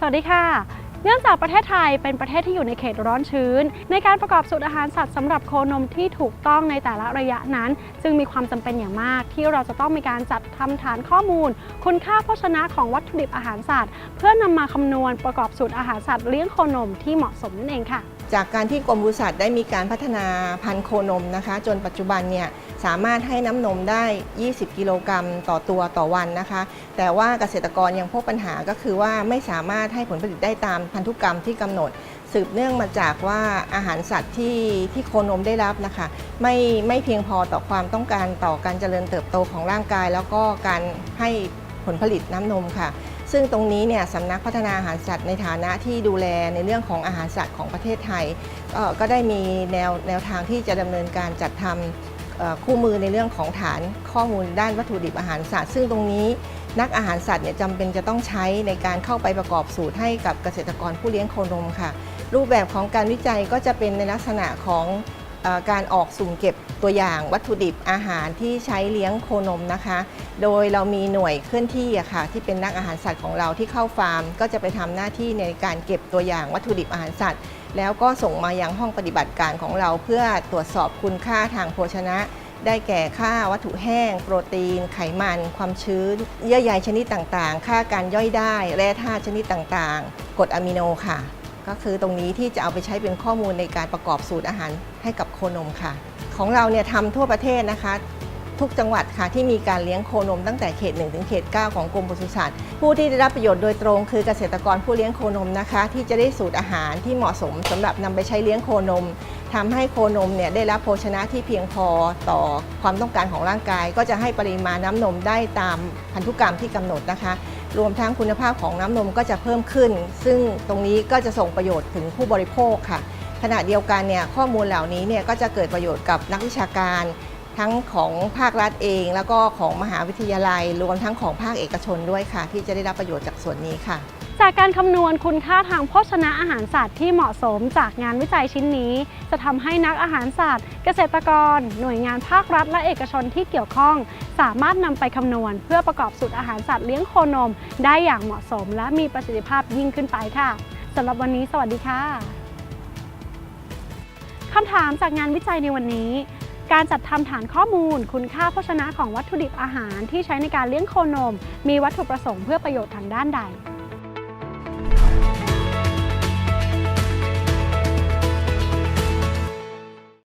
สวัสดีค่ะ เนื่องจากประเทศไทยเป็นประเทศที่อยู่ในเขตร้อนชื้น ในการประกอบสูตรอาหารสัตว์สำหรับโคนมที่ถูกต้องในแต่ละระยะนั้น จึงมีความจำเป็นอย่างมาก ที่เราจะต้องมีการจัดทำฐานข้อมูล คุณค่าโภชนะของวัตถุดิบอาหารสัตว์ เพื่อนำมาคำนวณประกอบสูตรอาหารสัตว์เลี้ยงโคนมที่เหมาะสมนั่นเองค่ะ จากการที่กรมปศุสัตว์ได้มีการพัฒนาพันธุ์โคนมนะคะ จนปัจจุบันเนี่ยสามารถให้น้ำนมได้ 20 กิโลกรัมต่อตัวต่อวันนะคะ แต่ว่าเกษตรกรยังพบปัญหาก็คือว่าไม่สามารถให้ผลผลิตได้ตามพันธุกรรมที่กำหนด สืบเนื่องมาจากว่าอาหารสัตว์ที่ที่โคนมได้รับนะคะ ไม่ไม่เพียงพอต่อความต้องการต่อการเจริญเติบโตของร่างกาย แล้วก็การให้ผลผลิตน้ำนมค่ะ ซึ่งตรงนี้เนี่ยสำนักพัฒนาอาหารสัตว์ในฐานะที่ดูแลในเรื่องของอาหารสัตว์ของประเทศไทย ก็ได้มีแนวแนวทางที่จะดำเนินการจัดทำเอ่อคู่มือในเรื่องของฐานข้อมูลด้านวัตถุดิบอาหารสัตว์ ซึ่งตรงนี้นักอาหารสัตว์เนี่ยจำเป็นจะต้องใช้ในการเข้าไปประกอบสูตรให้กับเกษตรกรผู้เลี้ยงโคนมค่ะ รูปแบบของการวิจัยก็จะเป็นในลักษณะของ การออกสุ่มเก็บตัวอย่างวัตถุดิบอาหารที่ใช้เลี้ยงโคนมนะคะ โดยเรามีหน่วยเคลื่อนที่อะค่ะที่เป็นนักอาหารสัตว์ของเราที่เข้าฟาร์ม ก็จะไปทำหน้าที่ในการเก็บตัวอย่างวัตถุดิบอาหารสัตว์ แล้วก็ส่งมายังห้องปฏิบัติการของเรา เพื่อตรวจสอบคุณค่าทางโภชนะ ได้แก่ค่าวัตถุแห้ง โปรตีน ไขมัน ความชื้น เยื่อใยชนิดต่างๆ ค่าการย่อยได้ แร่ธาตุชนิดต่างๆกรดอะมิโนค่ะ ก็คือตรงนี้ที่จะเอาไปใช้เป็นข้อมูลในการประกอบสูตรอาหารให้กับโคนมค่ะ ของเราเนี่ยทำทั่วประเทศนะคะ ทุกจังหวัดค่ะที่มีการเลี้ยงโคนมตั้งแต่เขต 1 ถึงเขต 9 ของกรมปศุสัตว์ผู้ที่ได้รับประโยชน์โดยตรงคือเกษตรกรผู้เลี้ยงโคนมนะคะ ที่จะได้สูตรอาหารที่เหมาะสมสำหรับนำไปใช้เลี้ยงโคนมทำให้โคนมเนี่ยได้รับโภชนะที่เพียงพอต่อความต้องการของร่างกาย ก็จะให้ปริมาณน้ำนมได้ตามพันธุกรรมที่กำหนดนะคะ รวมทั้งคุณภาพของน้ำนมก็จะเพิ่มขึ้น ซึ่งตรงนี้ก็จะส่งประโยชน์ถึงผู้บริโภคค่ะ ขณะเดียวกันเนี่ยข้อมูลเหล่านี้เนี่ยก็จะเกิดประโยชน์กับนักวิชาการ ทั้งของภาครัฐเอง แล้วก็ของมหาวิทยาลัย รวมทั้งของภาคเอกชนด้วยค่ะ ที่จะได้รับประโยชน์จากส่วนนี้ค่ะ จากการคำนวณคุณค่าทางโภชนะอาหารสัตว์ที่เหมาะสมจากงานวิจัยชิ้นนี้ จะทำให้นักอาหารสัตว์ เกษตรกร หน่วยงานภาครัฐ และเอกชนที่เกี่ยวข้อง สามารถนำไปคำนวณ เพื่อประกอบสูตรอาหารสัตว์เลี้ยงโคนม ได้อย่างเหมาะสม และมีประสิทธิภาพยิ่งขึ้นไปค่ะสำหรับวันนี้ สวัสดีค่ะคำถามจากงานวิจัยในวันนี้ การจัดทำฐานข้อมูล คุณค่าโภชนะของวัตถุดิบอาหารที่ใช้ในการเลี้ยงโคนม มีวัตถุประสงค์เพื่อประโยชน์ทางด้านใด